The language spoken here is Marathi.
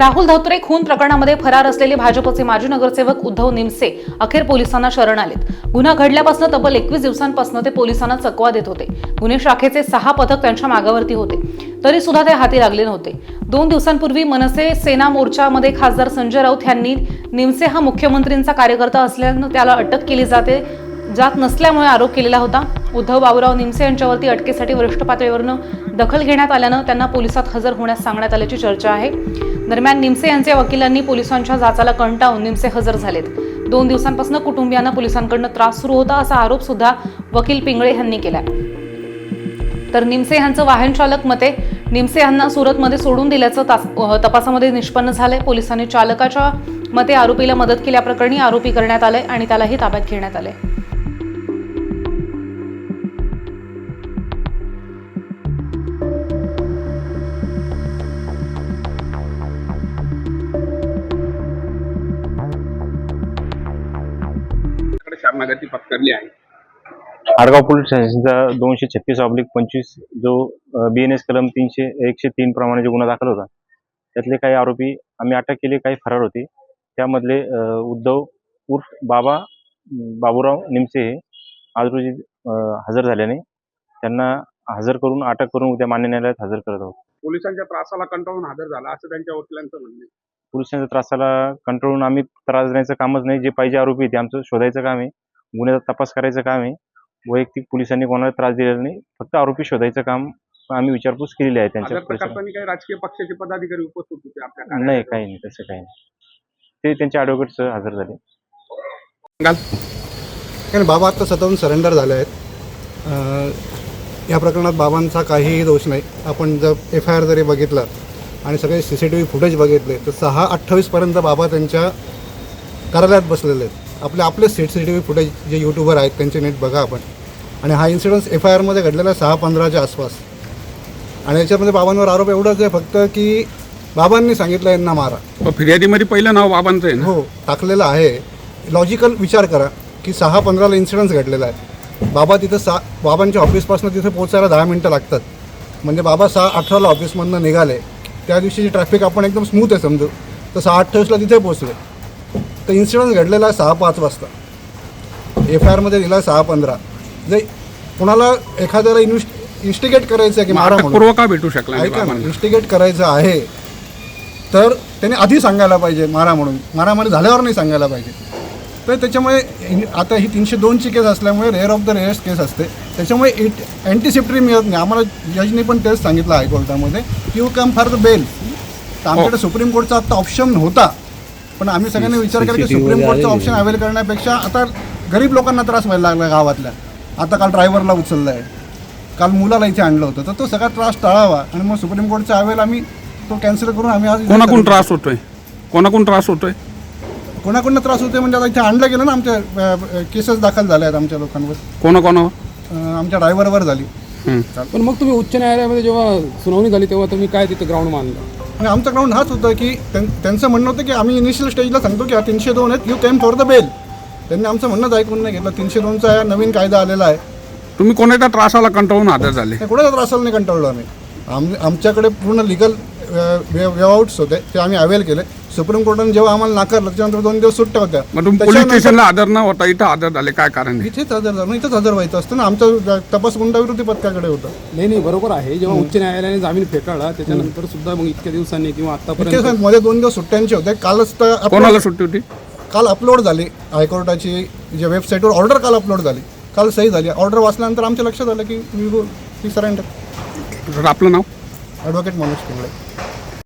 राहुल धोत्रे खून प्रकरणामध्ये फरार असलेले भाजपचे माजी नगरसेवक उद्धव निमसे अखेर पोलिसांना शरण आलेत. गुन्हा घडल्यापासून तब्बल एकवीस दिवसांपासून ते पोलिसांना चकवा देत होते. गुन्हे शाखेचे सहा पथक त्यांच्या मागावरती होते. तरी सुद्धा ते हाती लागले नव्हते. दोन दिवसांपूर्वी मनसे सेना मोर्चामध्ये खासदार संजय राऊत यांनी निमसे हा मुख्यमंत्रींचा कार्यकर्ता असल्यानं त्याला अटक केली जाते जात नसल्यामुळे आरोप केलेला होता. उद्धव बाबूराव निमसे यांच्यावरती अटकेसाठी वरिष्ठ पातळीवरनं दखल घेण्यात आल्यानं त्यांना पोलिसात हजर होण्यास सांगण्यात आल्याची चर्चा आहे. दरम्यान निमसे यांच्या वकिलांनी पोलिसांच्या जाचाला कंटाळून निमसे हजर झालेत. दोन दिवसांपासून कुटुंबियांना पोलिसांकडनं त्रास सुरू होता असा आरोप सुद्धा वकील पिंगळे यांनी केला तर निमसे यांचं वाहन चालक मते निमसे यांना सुरतमध्ये सोडून दिल्याचं तपासामध्ये निष्पन्न झालंय. पोलिसांनी चालकाच्या मते आरोपीला मदत केल्याप्रकरणी आरोपी करण्यात आलंय आणि त्यालाही ताब्यात घेण्यात आलंय. शरणागती पत्करली आहे. आडगाव पोलीस स्टेशनचा दोनशे छत्तीस ऑब्लिक पंचवीस जो बी एन एस कलम तीनशे एकशे तीन प्रमाणे जो गुन्हा दाखल होता त्यातले काही आरोपी आम्ही अटक केले काही फरार होते. त्यामधले उद्धव उर्फ बाबा बाबूराव निमसे हे आज रोजी हजर झाल्याने त्यांना हजर करून अटक करून उद्या मान्य न्यायालयात हजर करत आहोत. पोलिसांच्या त्रासाला कंटाळून हजर झाला असं त्यांच्या वकिलांचं म्हणणं पोलिसांच्या त्रासाला कंट्रोलून आम्ही त्रास देण्याचं कामच नाही. जे पाहिजे आरोपी ते आमचं शोधायचं काम आहे. गुन्ह्याचा तपास करायचं काम आहे. वैयक्तिक पोलिसांनी कोणाला त्रास दिलेला नाही. फक्त आरोपी शोधायचं काम आम्ही विचारपूस केलेली आहे त्यांच्या राजकीय पक्षाचे पदाधिकारी उपस्थित होते नाही काही नाही तसं काही नाही. ते त्यांच्या ॲडव्होकेट्स हजर झाले. बाबा आत्ता स्वतःहून सरेंडर झाले आहेत. अं, या प्रकरणात बाबांचा काहीही दोष नाही. आपण जर एफ आय आर जरी बघितलं आणि सगळे C C T V footage बघितले तर सहा अठ्ठावीसपर्यंत बाबा त्यांच्या कार्यालयात बसलेले आहेत. आपले आपले C C T V footage जे यूट्यूबर आहेत त्यांचे नेट बघा आपण. आणि हा इन्सिडन्स एफ आय आरमध्ये घडलेला आहे सहा पंधराच्या आसपास. आणि याच्यामध्ये बाबांवर आरोप एवढाच आहे फक्त की बाबांनी सांगितलं यांना मारा. पण फिर्यादीमध्ये पहिलं नाव बाबांचं आहे ना? हो टाकलेलं आहे. लॉजिकल विचार करा की सहा पंधराला इन्सिडन्स घडलेला आहे. बाबा तिथं सा बाबांच्या ऑफिसपासून तिथे पोहोचायला दहा मिनटं लागतात. म्हणजे बाबा सहा अठराला ऑफिसमधनं निघाले. त्या दिवशीची ट्रॅफिक आपण एकदम स्मूथ आहे समजू. तर सहा अठ्ठावीसला तिथे पोहोचले तर इन्सिडन्स घडलेला आहे सहा पाच वाजता. एफ आय आरमध्ये दिला सहा पंधरा. जे कुणाला एखाद्याला इन्व्हेस्ट इन्स्टिगेट करायचं आहे की मारा पूर्व का भेटू शकला ऐका? इन्स्टिगेट करायचं आहे तर त्याने आधी सांगायला पाहिजे मारा म्हणून. मारामारी झाल्यावर नाही सांगायला पाहिजे. तर त्याच्यामुळे आता ही तीनशे दोनची केस असल्यामुळे rare of the rarest case असते. त्याच्यामुळे इट अँटीसिप्टरी मिळत नाही आम्हाला जजनी पण तेच सांगितलं हायकोर्टामध्ये you come for the bail तर आमच्याकडे सुप्रीम कोर्टचा आता ऑप्शन होता. पण आम्ही सगळ्यांनी विचार केला की सुप्रीम कोर्टचा ऑप्शन अवेल करण्यापेक्षा आता गरीब लोकांना त्रास व्हायला लागला गावातल्या. आता काल ड्रायव्हरला उचललं आहे काल मुलाला इथे आणलं होतं. तर तो सगळा त्रास टाळावा आणि मग सुप्रीम कोर्टचा अवेल आम्ही तो कॅन्सल करून आम्ही आज कोणाकोण त्रास होतोय? कोणाकोण त्रास होतोय? कोणाकोणा त्रास होते म्हणजे आता इथे आणलं गेलं ना आमच्या केसेस दाखल झाल्या आहेत आमच्या लोकांवर. कोणाकोणावर? अं, आमच्या ड्रायव्हरवर झाली. पण मग तुम्ही उच्च न्यायालयामध्ये जेव्हा सुनावणी झाली तेव्हा तुम्ही काय तिथं ग्राउंड मानलं? आणि आमचा ग्राउंड हाच होता की त्यां- त्यांचं म्हणणं होतं की आम्ही इनिशियल स्टेजला सांगतो की हा तीनशे दोन आहेत you came for the bail त्यांनी आमचं म्हणणंच ऐकून नाही घेतलं. तीनशे दोनचा हा नवीन कायदा आलेला आहे. तुम्ही कोणाच्या त्रासाला कंटाळून हजर झाले? कुणाच्या त्रासाला नाही कंटाळलो आम्ही. आम आमच्याकडे पूर्ण लिगल वेआउट्स होते ते आम्ही अवेल केले. सुप्रीम कोर्टाने जेव्हा आम्हाला नाकारलं त्याच्यानंतर दोन दिवस सुट्ट्या होत्या. मग तुम्ही पोलीस त्याच्यानंतर- स्टेशनला हजर न होता इथं हजर झाले काय कारण आहे? इथेच हजर झालं इथेच हजर व्हायचं असतं ना. आमचा तपास गुंडाविरोधी पथकाकडे होता. नाही नाही बरोबर आहे. जेव्हा उच्च न्यायालयाने जामीन फेटाळला त्याच्यानंतर सुद्धा मग इतक्या दिवसांनी किंवा इतके आतापर्यंत सांग, मध्ये दोन दिवस सुट्ट्यांचे होते. कालच तर upload- कोणाला सुट्टी होती? काल अपलोड झाली. हायकोर्टाची जे वेबसाईटवर ऑर्डर काल अपलोड झाली. काल सही झाली. ऑर्डर वाचल्यानंतर आमच्या लक्षात आलं की वी गो वी सरेंडर तर आपलं नाव? ॲडव्होकेट मनोज पिंगळे.